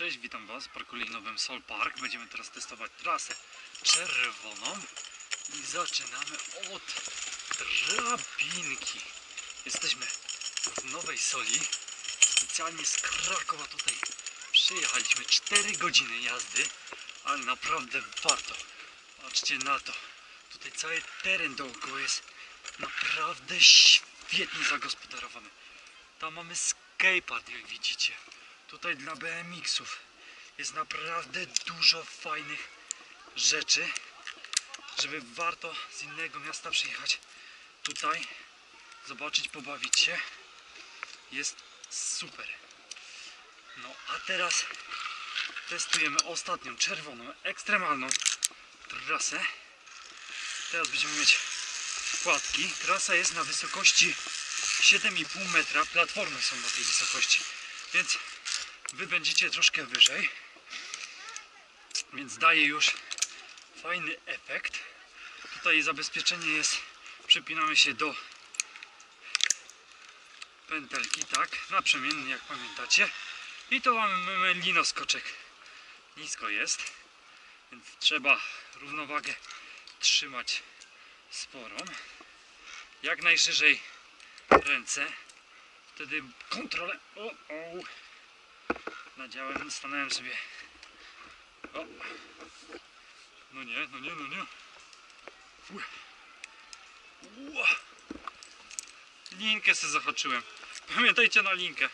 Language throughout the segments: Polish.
Cześć, witam Was w parku linowym Sol Park. Będziemy teraz testować trasę czerwoną i zaczynamy od drabinki. Jesteśmy w Nowej Soli. Specjalnie z Krakowa tutaj przyjechaliśmy. 4 godziny jazdy, ale naprawdę warto. Patrzcie na to. Tutaj cały teren dookoła jest naprawdę świetnie zagospodarowany. Tam mamy skatepark, jak widzicie. Tutaj dla BMX-ów jest naprawdę dużo fajnych rzeczy, żeby warto z innego miasta przyjechać tutaj, zobaczyć, pobawić się. Jest super. No a teraz testujemy ostatnią czerwoną, ekstremalną trasę. Teraz będziemy mieć płatki. Trasa jest na wysokości 7,5 metra. Platformy są na tej wysokości, więc wy będziecie troszkę wyżej. Więc daje już fajny efekt. Tutaj zabezpieczenie jest, przypinamy się do pętelki, tak, naprzemienny jak pamiętacie. I to mamy linoskoczek. Nisko jest, więc trzeba równowagę trzymać sporą. Jak najszerzej ręce. Wtedy kontrolę. O, o. Nadziałem, stanąłem sobie. O. No nie, no nie, no nie. Linkę sobie zahaczyłem. Pamiętajcie na linkę.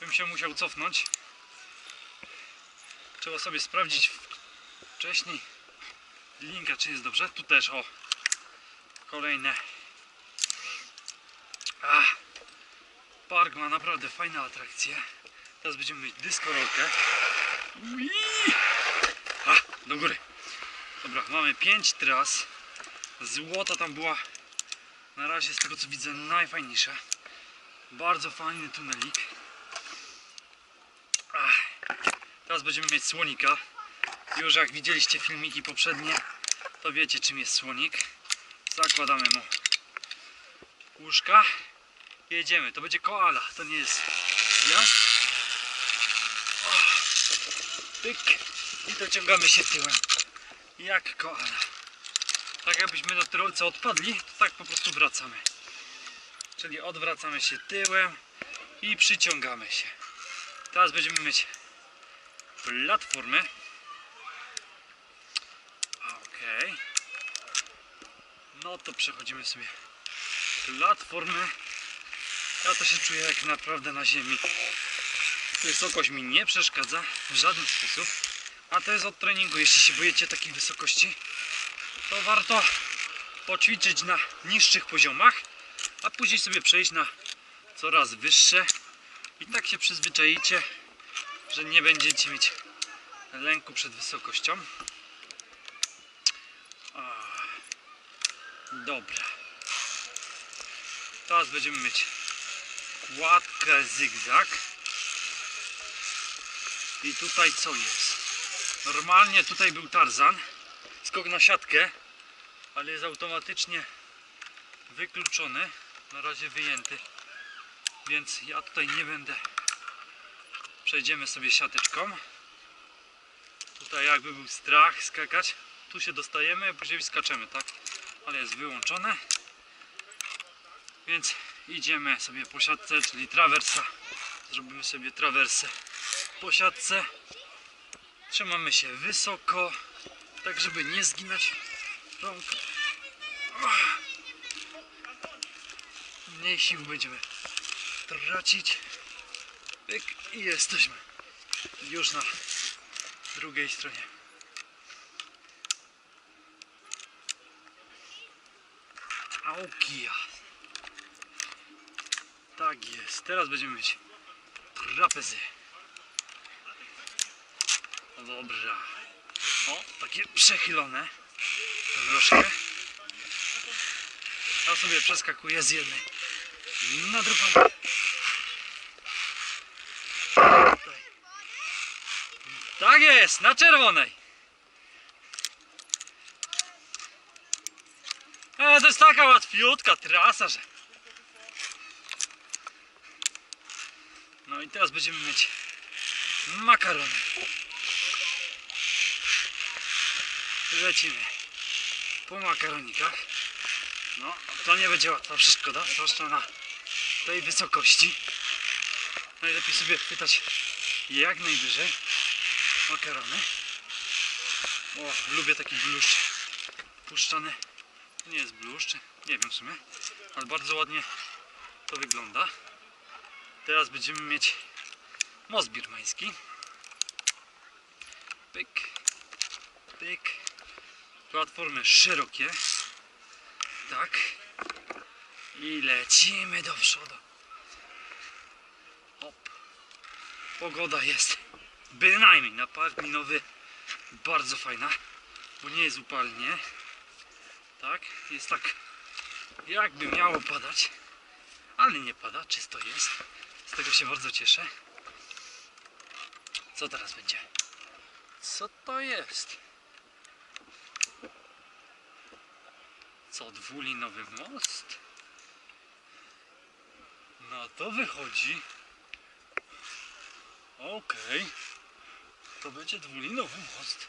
Bym się musiał cofnąć. Trzeba sobie sprawdzić wcześniej linka, czy jest dobrze. Tu też, o. Kolejne. Ach. Park ma naprawdę fajne atrakcje. Teraz będziemy mieć dyskorolkę. Ui! A, do góry. Dobra, mamy 5 tras. Złota tam była na razie z tego co widzę najfajniejsza. Bardzo fajny tunelik. Ach. Teraz będziemy mieć słonika. Już jak widzieliście filmiki poprzednie, to wiecie czym jest słonik. Zakładamy mu łóżka. Jedziemy. To będzie koala. To nie jest zjazd. Pyk. I dociągamy się tyłem. Jak koala. Tak jakbyśmy na tyrolce odpadli, to tak po prostu wracamy. Czyli odwracamy się tyłem i przyciągamy się. Teraz będziemy mieć platformy. Okej. No to przechodzimy sobie platformy. Ja to się czuję jak naprawdę na ziemi. Wysokość mi nie przeszkadza w żaden sposób. A to jest od treningu. Jeśli się boicie takiej wysokości, to warto poćwiczyć na niższych poziomach, a później sobie przejść na coraz wyższe. I tak się przyzwyczaicie, że nie będziecie mieć lęku przed wysokością. A, dobra. Teraz będziemy mieć kładkę zygzak. I tutaj co jest? Normalnie tutaj był tarzan. Skok na siatkę, ale jest automatycznie wykluczony. Na razie wyjęty. Więc ja tutaj nie będę. Przejdziemy sobie siateczką. Tutaj jakby był strach skakać. Tu się dostajemy, później skaczemy, tak? Ale jest wyłączone. Więc idziemy sobie po siatce, czyli trawersa. Zrobimy sobie trawersę po siatce. Trzymamy się wysoko, tak żeby nie zginać rąk. Mniej sił będziemy tracić. Pyk i jesteśmy już na drugiej stronie. Aukija. Tak jest. Teraz będziemy mieć trapezy. No Dobrze. O, takie przechylone. Troszkę. Ja sobie przeskakuję z jednej na drugą. Tak jest, na czerwonej. E, to jest taka łatwiutka trasa, że... No i teraz będziemy mieć makarony. Lecimy po makaronikach. No, to nie będzie łatwa przeszkoda, zwłaszcza na tej wysokości. Najlepiej sobie chwytać jak najwyżej makarony. O, lubię taki bluszcz puszczany. To nie jest bluszcz, nie wiem w sumie, ale bardzo ładnie to wygląda. Teraz będziemy mieć most birmański. Pyk, pyk. Platformy szerokie. Tak. I lecimy do przodu. Hop. Pogoda jest bynajmniej na park minowy bardzo fajna, bo nie jest upalnie. Tak, jest tak jakby miało padać, ale nie pada, czysto jest. Z tego się bardzo cieszę. Co teraz będzie? Co to jest? Co, dwulinowy most? No to wychodzi. Okej. To będzie dwulinowy most.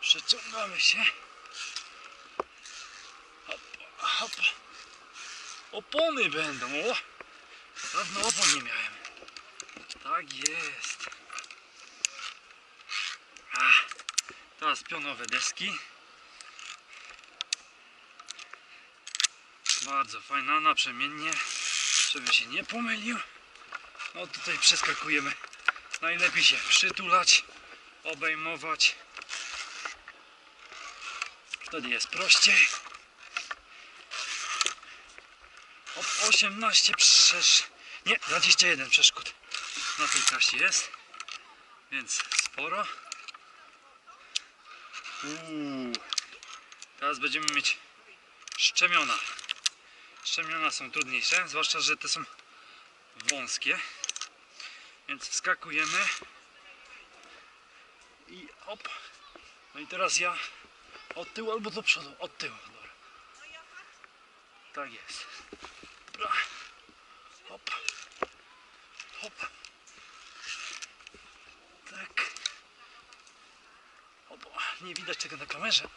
Przeciągamy się. Hop, hop. Opony będą. O! Dawno opon nie miałem. Tak jest. A, teraz pionowe deski. Bardzo fajna, naprzemiennie, żeby się nie pomylił. No tutaj przeskakujemy. Najlepiej się przytulać, obejmować. Wtedy jest prościej. O 18 przesz... Nie, 21 przeszkód na tej trasie jest. Więc sporo. Uuu. Teraz będziemy mieć szczemiona. Szczemiona są trudniejsze, zwłaszcza, że te są wąskie. Więc wskakujemy. I op. No i teraz ja od tyłu albo do przodu. Od tyłu, dobra. Tak jest. Dobra. Hop. Hop. Tak. Hop. Nie widać tego na kamerze,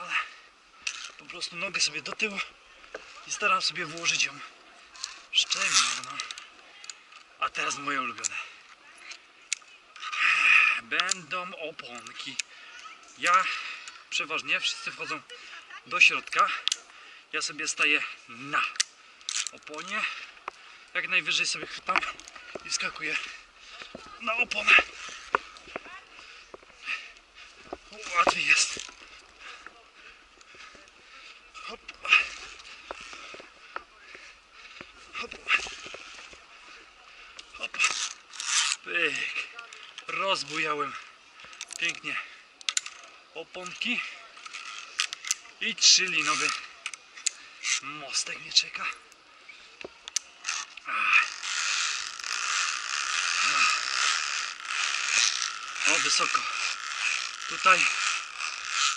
ale po prostu nogę sobie do tyłu i staram sobie włożyć ją szczelnie, no. A teraz moje ulubione. Będą oponki. Ja przeważnie wszyscy wchodzą do środka. Ja sobie staję na oponie. Jak najwyżej sobie chwytam i wskakuję na oponę. Łatwiej jest. Hop. Hop. Hop. Pyk. Rozbujałem pięknie oponki i trzylinowy mostek mnie czeka. O, wysoko. Tutaj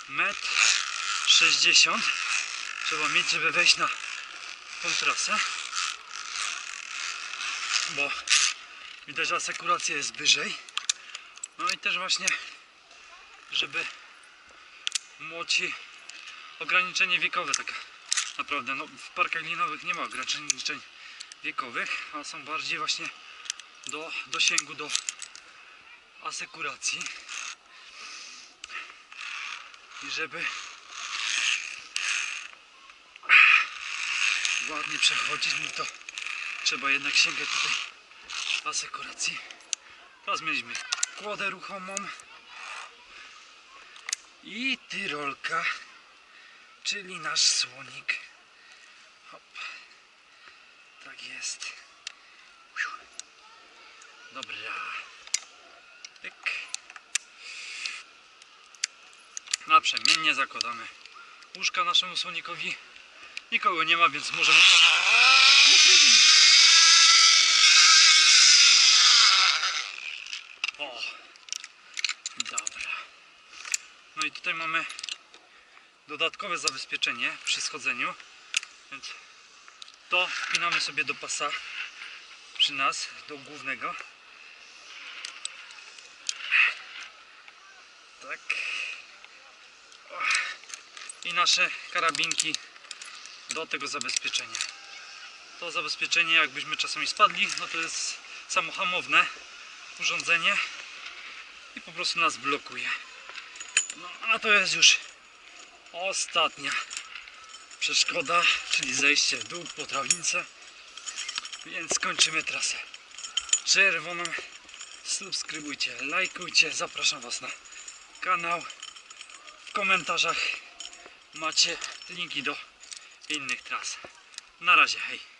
metr 60 trzeba mieć, żeby wejść na tą trasę. Bo widać, że asekuracja jest wyżej. No i też właśnie, żeby młodzi ograniczenie wiekowe tak naprawdę. No, w parkach linowych nie ma ograniczeń wiekowych, a są bardziej właśnie do dosięgu do asekuracji. I żeby ładnie przechodzić, no to trzeba jednak sięgać do asekuracji. Teraz mieliśmy kłodę ruchomą i tyrolka, czyli nasz słonik. Hop. Tak jest. Dobra. Pyk. Naprzemiennie zakładamy łóżka naszemu słonikowi. Nikogo nie ma, więc możemy... O, dobra. No i tutaj mamy dodatkowe zabezpieczenie przy schodzeniu, więc to wpinamy sobie do pasa przy nas do głównego. Tak. I nasze karabinki do tego zabezpieczenia. To zabezpieczenie, jakbyśmy czasami spadli, no to jest samohamowne urządzenie i po prostu nas blokuje. No a to jest już ostatnia przeszkoda, czyli zejście w dół po trawnicy. Więc kończymy trasę. Czerwoną. Subskrybujcie, lajkujcie. Zapraszam Was na kanał. W komentarzach macie linki do innych tras. Na razie, hej.